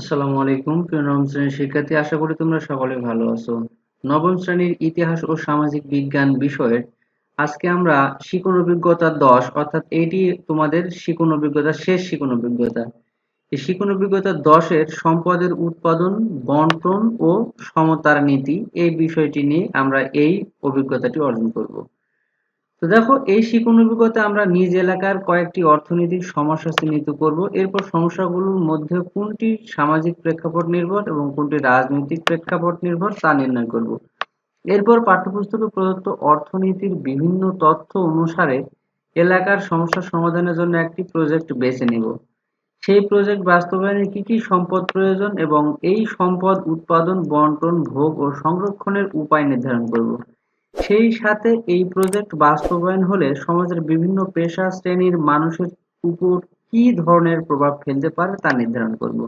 আসসালামু আলাইকুম। প্রিয় নবম শ্রেণির শিক্ষার্থী, আশা করি তোমরা সকলে ভালো আছো। নবম শ্রেণির ইতিহাস ও সামাজিক বিজ্ঞান বিষয়ের আজকে আমরা শিকন অভিজ্ঞতা দশ, অর্থাৎ এটি তোমাদের শিকন অভিজ্ঞতা, শেষ শিকন অভিজ্ঞতা। এই শিকন অভিজ্ঞতা দশের সম্পদের উৎপাদন, বন্টন ও সমতার নীতি, এই বিষয়টি নিয়ে আমরা এই অভিজ্ঞতাটি অর্জন করব। তো দেখো, এই শিকন অভিজ্ঞতা আমরা নিজ এলাকার কয়েকটি অর্থনৈতিক সমস্যা চিহ্নিত করব। এরপর সমস্যাগুলোর মধ্যে কোনটি সামাজিক প্রেক্ষাপট নির্ভর এবং কোনটি রাজনৈতিক প্রেক্ষাপট নির্ভর তা নির্ণয় করব। এরপর পাঠ্যপুস্তকে প্রদত্ত অর্থনীতির বিভিন্ন তথ্য অনুসারে এলাকার সমস্যা সমাধানের জন্য একটি প্রজেক্ট বেছে নেব। সেই প্রজেক্ট বাস্তবায়নে কি কি সম্পদ প্রয়োজন এবং এই সম্পদ উৎপাদন, বন্টন, ভোগ ও সংরক্ষণের উপায় নির্ধারণ করব। সেই সাথে এই প্রজেক্ট বাস্তবায়ন হলে সমাজের বিভিন্ন পেশা শ্রেণির মানুষের উপর কি ধরনের প্রভাব ফেলতে পারে তা নির্ধারণ করব।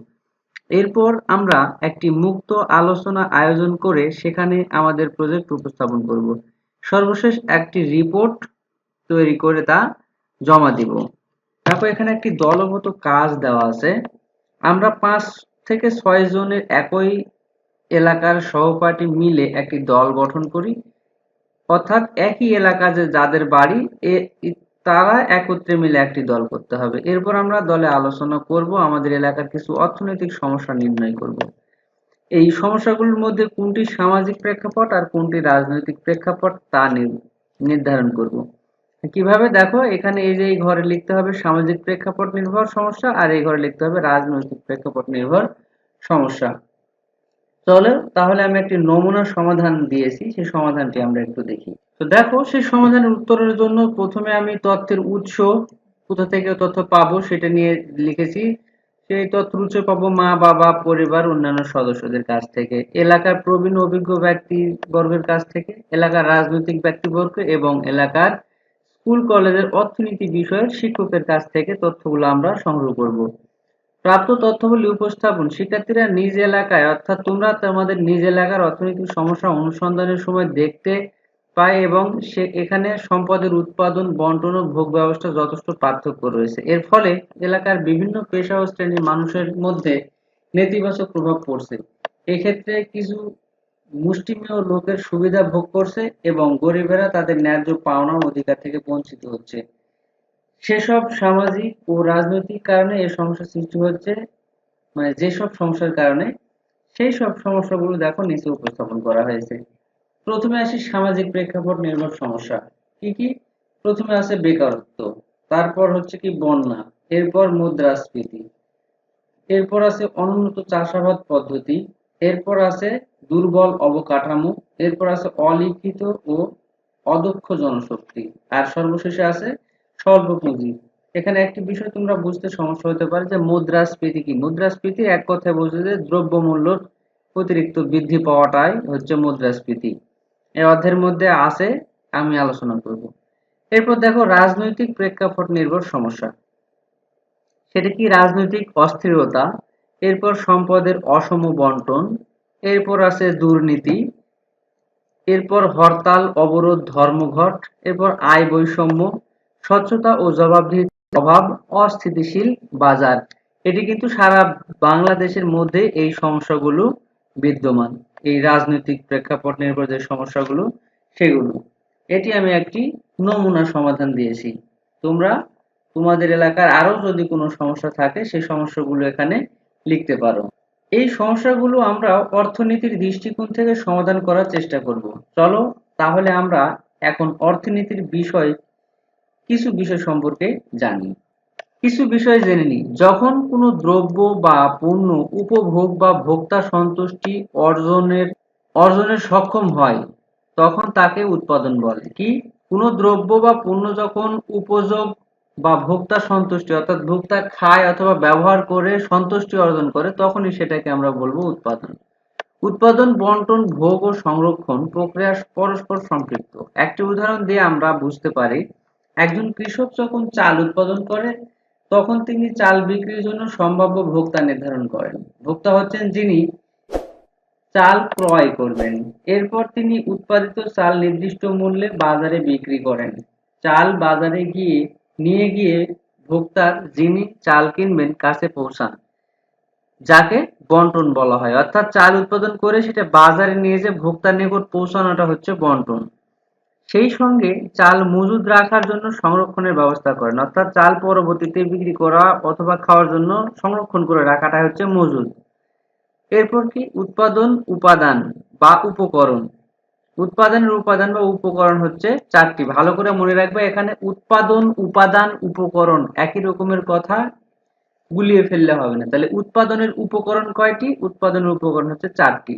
এরপর আমরা একটি মুক্ত আলোচনা আয়োজন করে সেখানে আমাদের প্রজেক্ট উপস্থাপন করব। সর্বশেষ একটি রিপোর্ট তৈরি করে তা জমা দিব। তারপর এখানে একটি দলগত কাজ দেওয়া আছে। আমরা পাঁচ থেকে ছয় জনের একই এলাকার সহপাঠী মিলে একটি দল গঠন করি। অর্থাৎ একই এলাকা যে যাদের বাড়ি তারা একত্রে মিলে একটি দল করতে হবে। এরপর আমরা দলে আলোচনা করব, আমাদের এলাকার কিছু অর্থনৈতিক সমস্যা নির্ণয় করব। এই সমস্যাগুলোর মধ্যে কোনটি সামাজিক প্রেক্ষাপট আর কোনটি রাজনৈতিক প্রেক্ষাপট তা নির্ধারণ করব। কীভাবে? দেখো, এখানে এই যে এই ঘরে লিখতে হবে সামাজিক প্রেক্ষাপট নির্ভর সমস্যা আর এই ঘরে লিখতে হবে রাজনৈতিক প্রেক্ষাপট নির্ভর সমস্যা। চলো, তাহলে আমি একটি নমুনা সমাধান দিয়েছি, সেই সমাধানটি আমরা একটু দেখি। তো দেখো, সেই সমাধানের উত্তরের জন্য প্রথমে আমি তথ্যের উৎস, কোথা থেকে তথ্য পাবো সেটা নিয়ে লিখেছি। সেই তথ্য উৎস পাবো মা, বাবা, পরিবার, অন্যান্য সদস্যদের কাছ থেকে, এলাকার প্রবীণ অভিজ্ঞ ব্যক্তি বর্গের কাছ থেকে, এলাকার রাজনৈতিক ব্যক্তিবর্গ এবং এলাকার স্কুল, কলেজের অর্থনীতি বিষয়ের শিক্ষকের কাছ থেকে তথ্যগুলো আমরা সংগ্রহ করব। প্রাপ্ত তথ্যগুলি উপস্থাপন। শিক্ষার্থীরা নিজ এলাকায়, অর্থাৎ তোমরা তোমাদের নিজ এলাকার অর্থনৈতিক সমস্যা অনুসন্ধানের সময় দেখতে পায় এবং সে এখানে সম্পদের উৎপাদন, বন্টন ও ভোগ ব্যবস্থা যথেষ্ট পার্থক্য রয়েছে। এর ফলে এলাকার বিভিন্ন পেশা ও শ্রেণির মানুষের মধ্যে নেতিবাচক প্রভাব পড়ছে। এক্ষেত্রে কিছু মুষ্টিমেয় লোকের সুবিধা ভোগ করছে এবং গরিবেরা তাদের ন্যায্য পাওনা অধিকার থেকে বঞ্চিত হচ্ছে। সেসব সামাজিক ও রাজনৈতিক কারণে এই সমস্যা সৃষ্টি হচ্ছে। মানে যেসব সমস্যার কারণে সেই সব সমস্যাগুলো দেখো নিচে উপস্থাপন করা হয়েছে। প্রথমে আসি সামাজিক প্রেক্ষাপট নির্ভর সমস্যা। কি কি? প্রথমে আছে বেকারত্ব, তারপর হচ্ছে কি বন্যা, এরপর মুদ্রাস্ফীতি, এরপর আছে অনুন্নত চাষাবাদ পদ্ধতি, এরপর আছে দুর্বল অবকাঠামো, এরপর আছে অলিখিত ও অদক্ষ জনশক্তি, আর সর্বশেষে আছে স্বল্প পুঁজি এখানে একটি বিষয় তোমরা বুঝতে সমস্যা হতে পারে যে মুদ্রাস্ফীতি কি? মুদ্রাস্ফীতি এক কথায় বোঝে যে দ্রব্যমূল্য অতিরিক্ত বৃদ্ধি পাওয়াটাই হচ্ছে মুদ্রাস্ফীতি। এই অধ্যায়ের মধ্যে আছে, আমি আলোচনা করব। এরপর দেখো রাজনৈতিক প্রেক্ষাপট নির্ভর সমস্যা। সেটা কি রাজনৈতিক অস্থিরতা, এরপর সম্পদের অসম বন্টন, এরপর আছে দুর্নীতি, এরপর হরতাল, অবরোধ, ধর্মঘট, এরপর আয় বৈষম্য স্বচ্ছতা ও জবাবদিহির অভাব, অস্থিতিশীল বাজার। এটি কিন্তু সারা বাংলাদেশের মধ্যে এই সমস্যাগুলো বিদ্যমান। এই রাজনৈতিক প্রেক্ষাপট নির্ভর যে সমস্যাগুলো, সেগুলো। এটি আমি একটি নমুনা সমাধান দিয়েছি। তোমরা তোমাদের এলাকার আরও যদি কোনো সমস্যা থাকে সেই সমস্যাগুলো এখানে লিখতে পারো। এই সমস্যাগুলো আমরা অর্থনীতির দৃষ্টিকোণ থেকে সমাধান করার চেষ্টা করব। চলো তাহলে আমরা এখন অর্থনীতির বিষয় কিছু বিষয় সম্পর্কে জানি। কিছু বিষয় জেনে নিই। যখন কোনো দ্রব্য বা পণ্য উপভোগ বা ভোক্তা সন্তুষ্টি অর্জনের অর্জনের সক্ষম হয়, তখন তাকে উৎপাদন বলে। কি? কোনো দ্রব্য বা পণ্য যখন উপযোগ বা ভোক্তা সন্তুষ্টি, অর্থাৎ ভোক্তা খায় অথবা ব্যবহার করে সন্তুষ্টি অর্জন করে, তখনই সেটাকে আমরা বলব উৎপাদন। উৎপাদন, বন্টন, ভোগ ও সংরক্ষণ প্রক্রিয়া পরস্পর সম্পৃক্ত। একটি উদাহরণ দিয়ে আমরা বুঝতে পারি একজন কৃষক যখন চাল উৎপাদন করে, তখন তিনি চাল বিক্রির জন্য সম্ভাব্য ভোক্তা নির্ধারণ করেন। ভোক্তা হচ্ছেন যিনি চাল ক্রয় করবেন। এরপর তিনি উৎপাদিত চাল নির্দিষ্ট মূল্যে বাজারে বিক্রি করেন। চাল বাজারে গিয়ে, নিয়ে গিয়ে ভোক্তার যিনি চাল কিনবেন কাছে পৌঁছান, যাকে বন্টন বলা হয়। অর্থাৎ চাল উৎপাদন করে সেটা বাজারে নিয়ে যে ভোক্তার নিকট পৌঁছানোটা হচ্ছে বন্টন। সেই সঙ্গে চাল মজুদ রাখার জন্য সংরক্ষণের ব্যবস্থা করেন। অর্থাৎ চাল পরবর্তীতে বিক্রি করা অথবা খাওয়ার জন্য সংরক্ষণ করে রাখাটা হচ্ছে মজুদ। এরপর কি? উৎপাদন, উপাদান বা উপকরণ। উৎপাদনের উপাদান বা উপকরণ হচ্ছে চারটি। ভালো করে মনে রাখবে, এখানে উৎপাদন, উপাদান, উপকরণ একই রকমের কথা গুলিয়ে ফেললে হবে না। তাহলে উৎপাদনের উপকরণ কয়টি? উৎপাদনের উপকরণ হচ্ছে চারটি।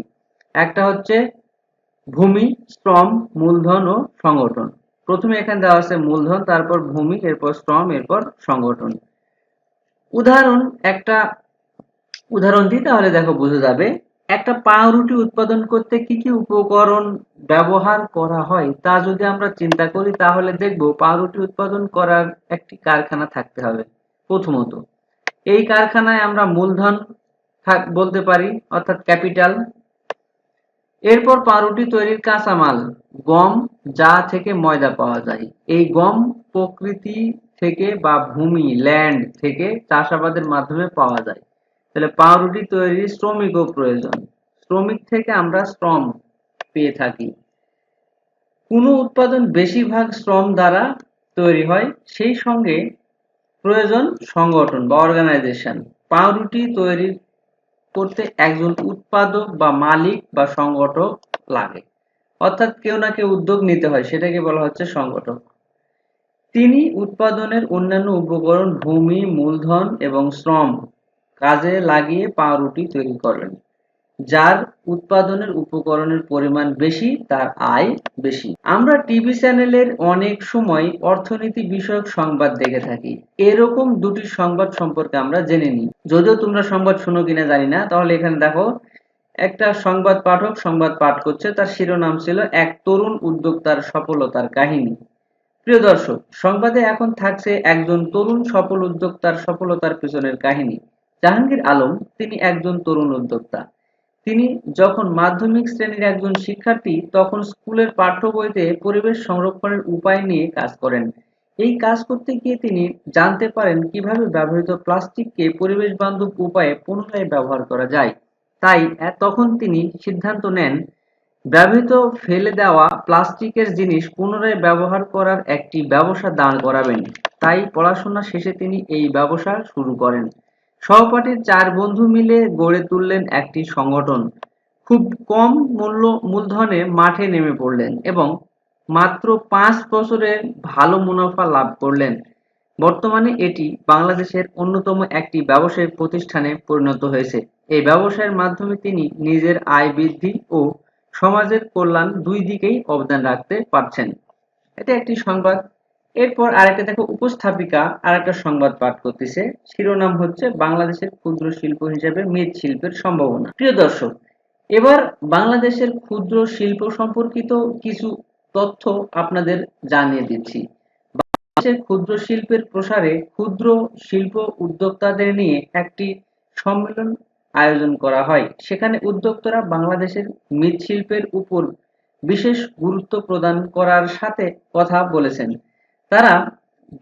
একটা হচ্ছে ভূমি, শ্রম, মূলধন ও সংগঠন। প্রথমে এখানে দেওয়া আছে মূলধন, তারপর ভূমি, এরপর শ্রম, এরপর সংগঠন। উদাহরণ, একটা উদাহরণ দিই, তাহলে দেখো বোঝা যাবে। একটা পাউরুটি উৎপাদন করতে কি কি উপকরণ ব্যবহার করা হয়, তা যদি আমরা চিন্তা করি, তাহলে দেখব পাউরুটি উৎপাদন করার একটি কারখানা থাকতে হবে, প্রথমত। এই কারখানায় আমরা মূলধন বলতে পারি, অর্থাৎ ক্যাপিটাল এরপর পাউরুটি তৈরির কাঁচামাল, গম, যা থেকে ময়দা পাওয়া যায়। এই গম প্রকৃতি থেকে বা ভূমি ল্যান্ড থেকে চাষাবাদের মাধ্যমে পাওয়া যায়। তাহলে পাউরুটি তৈরির শ্রমিকও প্রয়োজন। শ্রমিক থেকে আমরা শ্রম পেয়ে থাকি। কোনো উৎপাদন বেশিরভাগ শ্রম দ্বারা তৈরি হয়, সেই সঙ্গে প্রয়োজন সংগঠন বা অর্গানাইজেশন পাউরুটি তৈরি করতে একজন উৎপাদক বা মালিক বা সংগঠক লাগে। অর্থাৎ কেউ না কেউ উদ্যোগ নিতে হয়, সেটাকে বলা হচ্ছে সংগঠক। তিনি উৎপাদনের অন্যান্য উপকরণ, ভূমি, মূলধন এবং শ্রম কাজে লাগিয়ে পাউরুটি তৈরি করেন যার উৎপাদনের উপকরণের পরিমাণ বেশি, তার আয় বেশি। আমরা টিভি চ্যানেলের অনেক সময় অর্থনীতি বিষয়ক সংবাদ দেখে থাকি। এরকম দুটি সংবাদ সম্পর্কে আমরা জেনে নিই। যদিও তোমরা সংবাদ শুনো কিনা জানি না, তাহলে এখানে দেখো, একটা সংবাদ পাঠক সংবাদ পাঠ করছে, তার শিরোনাম ছিল, এক তরুণ উদ্যোক্তার সফলতার কাহিনী। প্রিয় দর্শক, সংবাদে এখন থাকছে একজন তরুণ সফল উদ্যোক্তার সফলতার পিছনের কাহিনী। জাহাঙ্গীর আলম, তিনি একজন তরুণ উদ্যোক্তা। তিনি যখন মাধ্যমিক শ্রেণির একজন শিক্ষার্থী, তখন স্কুলের পাঠ্য বইতে পরিবেশ সংরক্ষণের উপায় নিয়ে কাজ করেন। এই কাজ করতে গিয়ে তিনি জানতে পারেন কীভাবে ব্যবহৃত প্লাস্টিককে পরিবেশ বান্ধব উপায়ে পুনরায় ব্যবহার করা যায়। তাই তখন তিনি সিদ্ধান্ত নেন, ব্যবহৃত ফেলে দেওয়া প্লাস্টিকের জিনিস পুনরায় ব্যবহার করার একটি ব্যবসা দাঁড় করাবেন। তাই পড়াশোনা শেষে তিনি এই ব্যবসা শুরু করেন। সহপাঠীর চার বন্ধু মিলে গড়ে তুললেন একটি সংগঠন। খুব কম মূল্য, মূলধনে মাঠে নেমে পড়লেন এবং মাত্র পাঁচ বছরে ভালো মুনাফা লাভ করলেন। বর্তমানে এটি বাংলাদেশের অন্যতম একটি ব্যবসায়িক প্রতিষ্ঠানে পরিণত হয়েছে। এই ব্যবসায়ের মাধ্যমে তিনি নিজের আয় বৃদ্ধি ও সমাজের কল্যাণ দুই দিকেই অবদান রাখতে পারছেন। এটা একটি সংবাদ এরপর আরেকটা দেখো, উপস্থাপিকা আরেকটা সংবাদ পাঠ করতেছে। শিরোনাম হচ্ছে বাংলাদেশের ক্ষুদ্র শিল্প হিসেবে মৃৎশিল্পের সম্ভাবনা। প্রিয় দর্শক, এবার বাংলাদেশের ক্ষুদ্র শিল্প সম্পর্কিত কিছু তথ্য আপনাদের জানিয়ে দিচ্ছি। বাংলাদেশের ক্ষুদ্র শিল্পের প্রসারে ক্ষুদ্র শিল্প উদ্যোক্তাদের নিয়ে একটি সম্মেলন আয়োজন করা হয়। সেখানে উদ্যোক্তারা বাংলাদেশের মৃৎশিল্পের উপর বিশেষ গুরুত্ব প্রদান করার সাথে কথা বলেছেন। তারা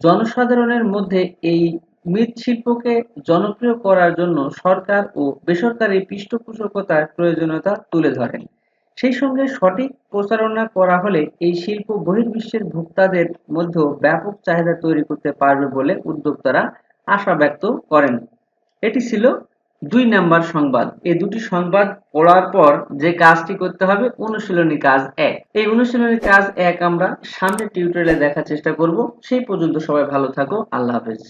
জনসাধারণের মধ্যে এই মৃৎশিল্পকে জনপ্রিয় করার জন্য সরকার ও বেসরকারি পৃষ্ঠপোষকতার প্রয়োজনীয়তা তুলে ধরেন। সেই সঙ্গে সঠিক প্রচারণা করা হলে এই শিল্প বহির্বিশ্বের ভোক্তাদের মধ্যেও ব্যাপক চাহিদা তৈরি করতে পারবে বলে উদ্যোক্তারা আশা ব্যক্ত করেন। এটি ছিল দুই নাম্বার সংবাদ। এই দুটি সংবাদ পড়ার পর যে কাজটি করতে হবে, অনুশীলনী কাজ এক। এই অনুশীলনী কাজ এক আমরা সামনের টিউটোরিয়ালে দেখার চেষ্টা করব। সেই পর্যন্ত সবাই ভালো থাকো। আল্লাহ হাফেজ।